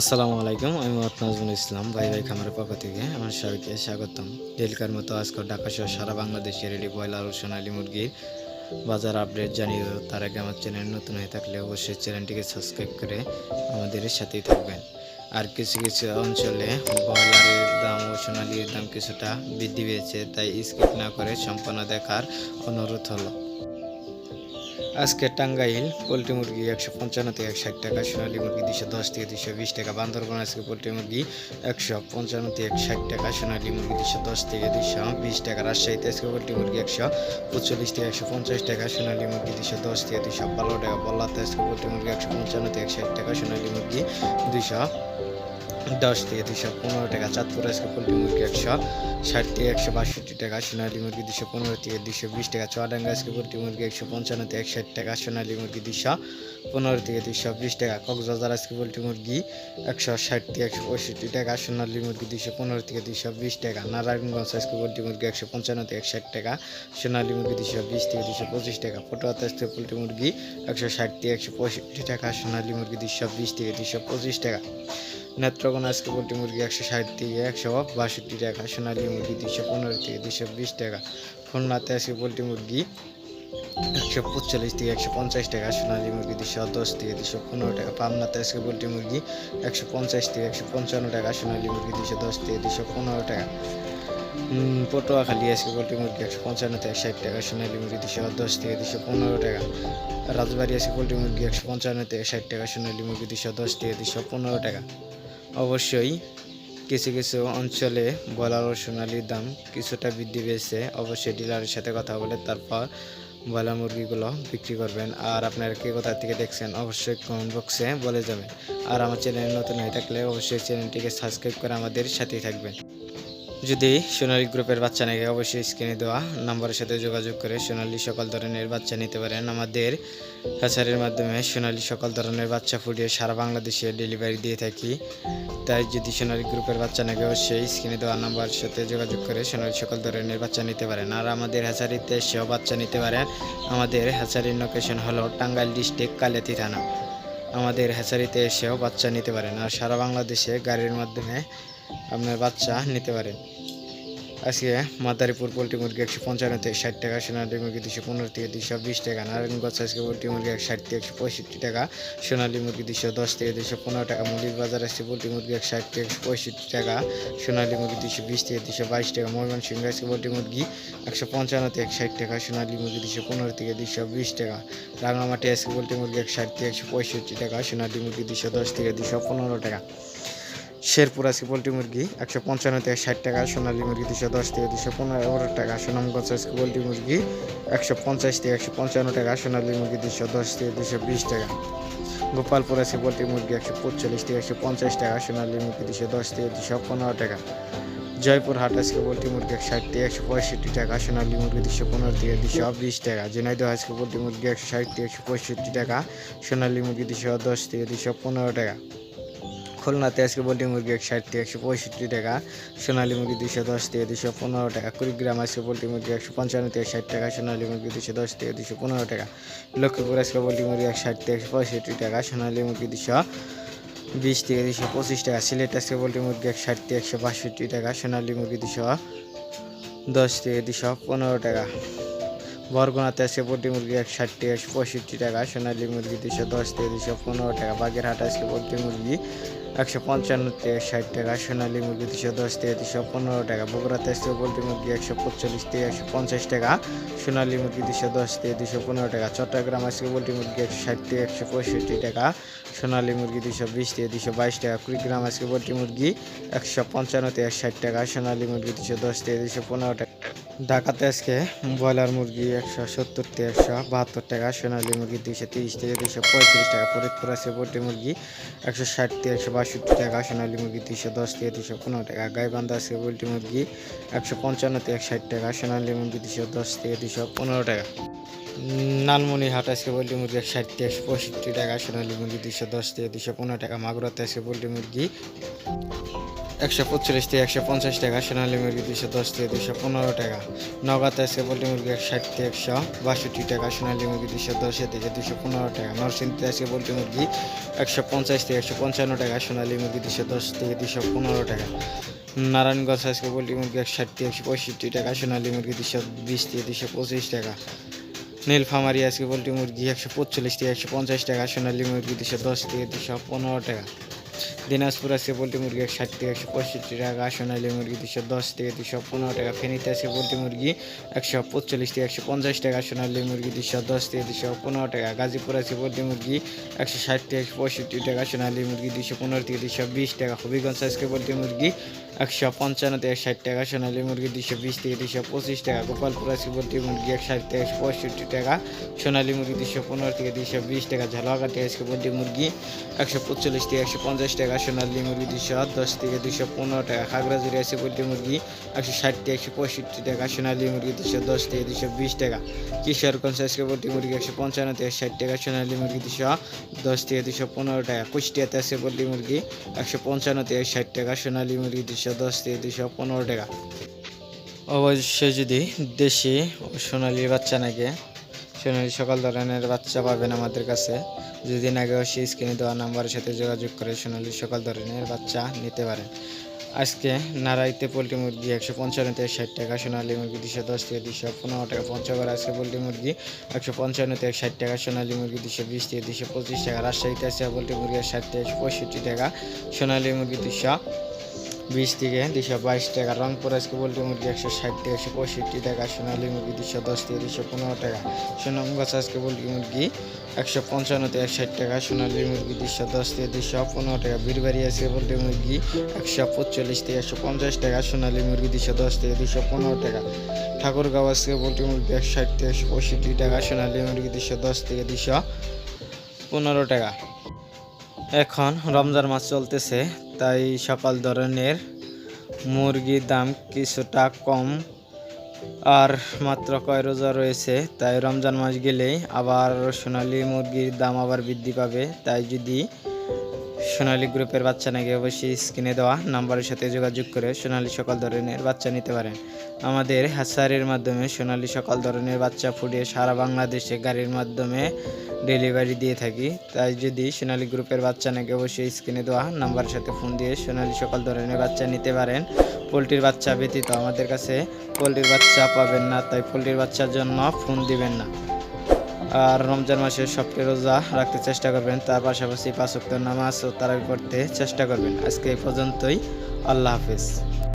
আসসালামু আলাইকুম, আমি মোহাম্মদ নাজমুল ইসলাম, ভাই ভাই খামারের পক্ষ থেকে আমার সবাইকে স্বাগতম। ডেলিকার মতো আজকে ঢাকা সহ সারা বাংলাদেশে রেডি ব্রয়লার ও সোনালী মুরগির বাজার আপডেট জানিয়ে তার আগে আমার চ্যানেল নতুন হয়ে থাকলে অবশ্যই চ্যানেলটিকে সাবস্ক্রাইব করে আমাদের সাথেই থাকবেন। আর কিছু কিছু অঞ্চলে ব্রয়লারের দাম ও সোনালির দাম কিছুটা বৃদ্ধি পেয়েছে, তাই স্কিপ না করে সম্পন্ন দেখার অনুরোধ হলো। আজকে টাঙ্গাইল পোলট্রি মুরগি একশো পঞ্চান্ন থেকে একশো ষাট টাকা, সোনালী মুরগি দুশো দশ থেকে দুশো বিশ টাকা, বান্দরবান আজকে পোলট্রি মুরগি একশো পঞ্চান্ন থেকে একশো ষাট টাকা, সোনালী মুরগি দুশো দশ থেকে দুশো বিশ টাকা, রাজশাহীতে আজকে পোলট্রি মুরগি একশো পঁচল্লিশ থেকে একশো পঞ্চাশ টাকা, সোনালী মুরগি দুশো দশ থেকে দুশো বারো টাকা, বল্লাতে আজকে পোলট্রি মুরগি একশো পঞ্চান্ন থেকে একশো ষাট টাকা, সোনালী মুরগি দুশো দশ থেকে দুশো পনেরো টাকা, চাঁদপুর আজকে পোলট্রি মুরগি একশো ষাট থেকে একশো বাষট্টি টাকা, সোনালী মুরগি দুশো পনেরো থেকে দুশো বিশ টাকা, চুয়াডাঙ্গা আজকে পোলট্রি মুরগি একশো পঞ্চান্ন থেকে একশো ষাট টাকা, সোনালী মুরগি দুশো পনেরো থেকে দুশো বিশ টাকা, কক্সবাজার আজকে পোলট্রি মুরগি একশো ষাট থেকে একশো পঁয়ষট্টি টাকা, সোনালী মুরগি দুশো পনেরো থেকে দুশো বিশ টাকা, নারায়ণগঞ্জ আজকে পোলট্রি মুরগি একশো পঞ্চান্ন থেকে একশো ষাট টাকা, সোনালী মুরগি দুশো বিশ থেকে দুশো পঁচিশ টাকা, পটুয়াতে আজকে পোলট্রি মুরগি একশো ষাট থেকে একশো পঁয়ষট্টি টাকা, সোনালী মুরগি দুশো বিশ থেকে দুশো পঁচিশ টাকা। নেত্রকোনা আজকে পোলট্রি মুরগি একশো ষাট থেকে একশো বাষট্টি টাকা, সোনালী মুরগি দুশো পনেরো থেকে দুশো বিশ টাকা, খুলনাতে আজকে পোলট্রি মুরগি একশো পঁচল্লিশ থেকে একশো পঞ্চাশ টাকা, সোনালী মুরগি দুশো দশ থেকে দুশো পনেরো টাকা, পাবনাতে আজকে পোলট্রি মুরগি একশো পঞ্চাশ থেকে একশো পঞ্চান্ন টাকা, সোনালী মুরগি দুশো দশ থেকে দুশো পনেরো টাকা। পটুয়াখালী আজকে পোলট্রি মুরগি একশো পঞ্চান্ন থেকে ষাট টাকা, সোনালী মুরগি দুশো দশ থেকে দুশো পনেরো টাকা। রাজবাড়ি আজকে পোলট্রি মুরগি একশো পঞ্চান্ন থেকে ষাট টাকা, সোনালী মুরগি দুশো দশ থেকে দুশো পনেরো টাকা। অবশ্যই কিছু কিছু অঞ্চলে ব্রয়লার ও সোনালির দাম কিছুটা বৃদ্ধি পেয়েছে। অবশ্যই ডিলারের সাথে কথা বলে তারপর ব্রয়লার মুরগিগুলো বিক্রি করবেন। আর আপনারা কে কোথা থেকে দেখছেন অবশ্যই কমেন্ট বক্সে বলে যাবেন। আর আমার চ্যানেল নতুন হয়ে থাকলে অবশ্যই চ্যানেলটিকে সাবস্ক্রাইব করে আমাদের সাথেই থাকবেন। যদি সোনালী গ্রুপের বাচ্চা নাকি অবশ্যই স্ক্রিনে দেওয়া নাম্বারের সাথে যোগাযোগ করে সোনালী সকল ধরনের বাচ্চা নিতে পারেন। আমাদের হ্যাচারের মাধ্যমে সোনালী সকল ধরনের বাচ্চা ফুটিয়ে সারা বাংলাদেশে ডেলিভারি দিয়ে থাকি। তাই যদি সোনালী গ্রুপের বাচ্চা নাকি অবশ্যই স্ক্রিনে দেওয়া নাম্বারের সাথে যোগাযোগ করে সোনালী সকল ধরনের বাচ্চা নিতে পারেন। আর আমাদের হ্যাচারিতে এসেও বাচ্চা নিতে পারেন। আমাদের হ্যাচারির লোকেশন হলো টাঙ্গাইল ডিস্ট্রিক্ট কালেতি থানা। আমাদের হ্যাচারিতে এসেও বাচ্চা নিতে পারেন। আর সারা বাংলাদেশে গাড়ির মাধ্যমে আপনার বাচ্চা নিতে পারেন আজকে মাদারীপুর পোলট্রি মুরগি একশো পঞ্চান্ন থেকে ষাট টাকা, সোনালী মুরগি দুশো পনেরো থেকে দুশো বিশ টাকা, নারায়ণগঞ্জ আজকে পোলট্রি মুরগি একশো ষাট থেকে একশো পঁয়ষট্টি টাকা, সোনালী মুরগি দুশো দশ থেকে দুশো পনেরো টাকা মুরগির বাজার আজকে পোলট্রি মুরগি একশো ষাট থেকে একশো পঁয়ষট্টি টাকা, সোনালী মুরগি দুশো বিশ থেকে দুশো বাইশ টাকা, ময়মনসিংহ আজকে পোলট্রি মুরগি একশো পঞ্চান্ন থেকে ষাট টাকা, সোনালী মুরগি দুশো পনেরো থেকে দুশো বিশ টাকা রাঙামাটি আজকে পোলট্রি মুরগি একশো ষাট থেকে একশো পঁয়ষট্টি টাকা, সোনালী মুরগি দুশো দশ থেকে দুশো পনেরো টাকা। শেরপুর আজকে পোলট্রি মুরগি, একশো পঞ্চান্ন থেকে ষাট টাকা, সোনালী মুরগি দুশো দশ থেকে দুশো পনেরো টাকা, সুনামগঞ্জ আজকে পোলট্রি মুরগি, একশো পঞ্চাশ থেকে একশো পঞ্চান্ন টাকা, সোনালী মুরগি দুশো দশ থেকে দুশো বিশ টাকা। গোপালপুর আছে পোলট্রি মুরগি, একশো পঁচল্লিশ থেকে একশো পঞ্চাশ টাকা, সোনালী মুরগি দুশো দশ থেকে দুশো পনেরো টাকা। জয়পুর হাট আজকে পোলট্রি মুরগি, একশো ষাট থেকে একশো পঁয়ষট্টি টাকা, সোনালী মুরগি দুশো পনেরো থেকে দুশো বিশ টাকা। ঝিনাইদহ আজকে পোলট্রি মুরগি, একশো ষাট থেকে একশো পঁয়ষট্টি টাকা, সোনালী মুরগি দুশো দশ থেকে দুশো পনেরো টাকা। খুলনাতে আজকে পোলট্রি মুরগি একশো ষাট একশো পঁয়ষট্টি টাকা, সোনালী মুরগি দুশো দশ থেকে দুশো পনেরো টাকা, কুড়িগ্রাম আজকে পোলট্রি মুরগি একশো পঞ্চান্ন থেকে ষাট টাকা, সোনালী মুরগি দুশো দশ থেকে দুশো পনেরো টাকা, লক্ষ্মীপুর আজকে পোলট্রি মুরগি একশো ষাট থেকে একশো পঁয়ষট্টি টাকা, সোনালী মুরগি দুশো বিশ থেকে দুশো পঁচিশ টাকা, সিলেট আজকে পোলট্রি মুরগি একশো ষাট থেকে একশো বাষট্টি টাকা, সোনালী মুরগি দুশো দশ থেকে দুশো পনেরো টাকা, বরগুনাতে আজকে পোলট্রি মুরগি একশো ষাট থেকে একশো পঁয়ষট্টি টাকা, সোনালী মুরগি দুশো দশ থেকে দুশো পনেরো টাকা, বাগেরহাট আজকে পোলট্রি মুরগি একশো পঞ্চান্ন থেকে ষাট টাকা, সোনালী মুরগি দুশো দশ থেকে দুশো পনেরো টাকা বগুড়াতে আজকে পোলট্রি মুরগি একশো পঁচল্লিশ থেকে একশো পঞ্চাশ টাকা, সোনালী মুরগি দুশো দশ থেকে দুশো পনেরো টাকা, চট্টগ্রাম আজকে পোলট্রি মুরগি একশো ষাট থেকে একশো পঁয়ষট্টি টাকা, সোনালী মুরগি দুশো বিশ থেকে দুশো বাইশ টাকা, কুড়িগ্রাম আজকে পোলট্রি মুরগি একশো পঞ্চান্ন থেকে ষাট টাকা, সোনালী মুরগি দুশো দশ থেকে দুশো পনেরো টাকা। ঢাকাতে আজকে ব্রয়লার মুরগি একশো সত্তর থেকে একশো বাহাত্তর টাকা, সোনালী মুরগি দুশো তিরিশ থেকে দুশো পঁয়ত্রিশ টাকা, ফরিদপুর আছে পোলট্রি মুরগি একশো ষাট থেকে একশো বাষট্টি টাকা, সোনালী মুরগি দুইশো দশ থেকে দুইশো পনেরো টাকা, গাইবান্ধা আছে পোলট্রি মুরগি একশো পঞ্চান্ন থেকে ষাট টাকা, সোনালী মুরগি দুইশো দশ থেকে দুইশো পনেরো টাকা। নানমনি হাট আজকে পোলট্রি মুরগি ষাট থেকে পঁয়ষট্টি টাকা, সোনালী মুরগি দুইশো দশ থেকে দুইশো পনেরো টাকা, মাগুরাতে আজকে পোলট্রি মুরগি একশো পঁচল্লিশ থেকে একশো পঞ্চাশ টাকা, সোনালী মুরগি দুশো দশ থেকে দুশো পনেরো টাকা নগাতে আজকে পোলট্রি মুরগি একশো ষাট থেকে একশো বাষট্টি টাকা, সোনালী মুরগি দুশো দশ থেকে দুশো পনেরো টাকা নরসিংদীতে আজকে পোলট্রি মুরগি একশো পঞ্চাশ থেকে একশো পঞ্চান্ন টাকা, সোনালী মুরগি দুশো দশ থেকে দুশো পনেরো টাকা, নারায়ণগঞ্জ আজকে পোলট্রি মুরগি একশো ষাট থেকে একশো পঁয়ষট্টি টাকা, সোনালী মুরগি দুশো বিশ থেকে দুশো পঁচিশ টাকা, নীলফামারি আজকে পোলট্রি মুরগি একশো পঁচল্লিশ থেকে একশো পঞ্চাশ টাকা, সোনালী মুরগি দুশো দশ থেকে দুশো পনেরো টাকা। দিনাজপুর আছে পোলট্রি মুরগি একশো ষাট থেকে একশো পঁয়ষট্টি টাকা সোনালী মুরগি দুশো দশ থেকে দুশো পনেরো টাকা, ফেনীতে আছে পোলট্রি মুরগি একশো পঁচল্লিশ থেকে একশো পঞ্চাশ টাকা সোনালী মুরগি দুশো দশ থেকে দুশো পনেরো টাকা, গাজীপুর আছে পোলট্রি মুরগি একশো ষাট থেকে একশো পঁয়ষট্টি টাকা সোনালী মুরগি দুশো পনেরো থেকে দুশো বিশ টাকা, হবিগঞ্জ আজকে পোলট্রি মুরগি একশো পঞ্চান্ন থেকে ষাট টাকা সোনালী মুরগি দুশো বিশ থেকে দুশো পঁচিশ টাকা, গোপালপুর আছে পোলট্রি মুরগি একশো ষাট থেকে একশো পঁয়ষট্টি টাকা সোনালী মুরগি দুশো পনেরো থেকে দুশো বিশ টাকা, ঝালুয়াঘাটে আজকে পোলট্রি মুরগি একশো পঁচল্লিশ থেকে একশো পঞ্চাশ টাকা সোনালী মুরগি দুশো দশ থেকে দুশো পনেরো টাকা। খাগড়াঝুড়ি আছে পোলট্রি মুরগি একশো ষাট থেকে একশো পঁয়ষট্টি টাকা। সোনালী মুরগি দুশো দশ থেকে দুশো বিশ টাকা। কিশোরগঞ্জ আজকে পোলট্রি মুরগি একশো পঞ্চান্ন থেকে ষাট টাকা। সোনালী মুরগি দুশো দশ থেকে দুশো পনেরো টাকা। কুষ্টিয়াতে আছে পোলট্রি মুরগি একশো পঞ্চান্ন থেকে ষাট টাকা। সোনালী মুরগি দুশো দশ থেকে দুশো পনেরো টাকা। অবশ্যই যদি দেশি সোনালি বাচ্চা নাকি সোনালি সকল ধরনের বাচ্চা পাবেন আমাদের কাছে। যদি নাকি সেই স্ক্রিনে দেওয়া নাম্বারের সাথে যোগাযোগ করে সোনালি সকল ধরনের বাচ্চা নিতে পারেন। আজকে নারাইতে পোলট্রি মুরগি একশো পঞ্চান্ন থেকে ষাট টাকা, সোনালী মুরগি দুশো দশ থেকে দুশো পনেরো টাকা, পঞ্চগড় আজকে পোলট্রি মুরগি একশো পঞ্চান্ন থেকে ষাট টাকা, সোনালী মুরগি দুশো বিশ থেকে দুশো পঁচিশ টাকা, রাজশাহীতে আছে পোলট্রি মুরগি ষাট থেকে পঁয়ষট্টি টাকা, সোনালী মুরগি দুশো বিশ থেকে দুশো বাইশ টাকা, রংপুর আজকে পোলট্রি মুরগি একশো ষাট থেকে একশো পঁয়ষট্টি টাকা, সোনালী মুরগি দুশো দশ থেকে দুশো পনেরো টাকা সুনামগঞ্জ আজকে পোলট্রি মুরগি একশো পঞ্চান্ন থেকে ষাট টাকা, সোনালী মুরগি দুশো দশ থেকে দুশো পনেরো টাকা, বীরবাড়ি আজকে পোলট্রি মুরগি একশো পঁচল্লিশ থেকে একশো পঞ্চাশ টাকা, সোনালী মুরগি দুশো দশ থেকে দুশো পনেরো টাকা, ঠাকুরগাঁও আজকে পোলট্রি মুরগি একশো ষাট থেকে একশো পঁয়ষট্টি টাকা, সোনালী মুরগি দুশো দশ থেকে দুশো পনেরো টাকা। এখন রমজান মাস চলতেছে, তাই সকল ধরনের মুরগির দাম কিছুটা কম। আর মাত্র কয় রোজা রয়েছে, তাই রমজান মাস গেলেই আবার সোনালি মুরগির দাম আবার বৃদ্ধি পাবে। তাই যদি সোনালী গ্রুপের বাচ্চা নাকি অবশ্যই স্ক্রিনে দেওয়া নাম্বারের সাথে যোগাযোগ করে সোনালী সকল ধরনের বাচ্চা নিতে পারেন। আমাদের হ্যাসারির মাধ্যমে সোনালী সকল ধরনের বাচ্চা ফুটিয়ে সারা বাংলাদেশে গাড়ির মাধ্যমে ডেলিভারি দিয়ে থাকি। তাই যদি সোনালী গ্রুপের বাচ্চা নাকি অবশ্যই স্ক্রিনে দেওয়া নাম্বারের সাথে ফোন দিয়ে সোনালী সকল ধরনের বাচ্চা নিতে পারেন। পোলট্রির বাচ্চা ব্যতীত আমাদের কাছে পোলট্রির বাচ্চা পাবেন না, তাই পোলট্রির বাচ্চার জন্য ফোন দিবেন না। আর রমজান মাসে সবটি রোজা রাখতে চেষ্টা করবেন, তার পাশাপাশি পাঁচ ওয়াক্ত নামাজ ও তারা করতে চেষ্টা করবেন। আজকে এই পর্যন্তই। আল্লাহ হাফিজ।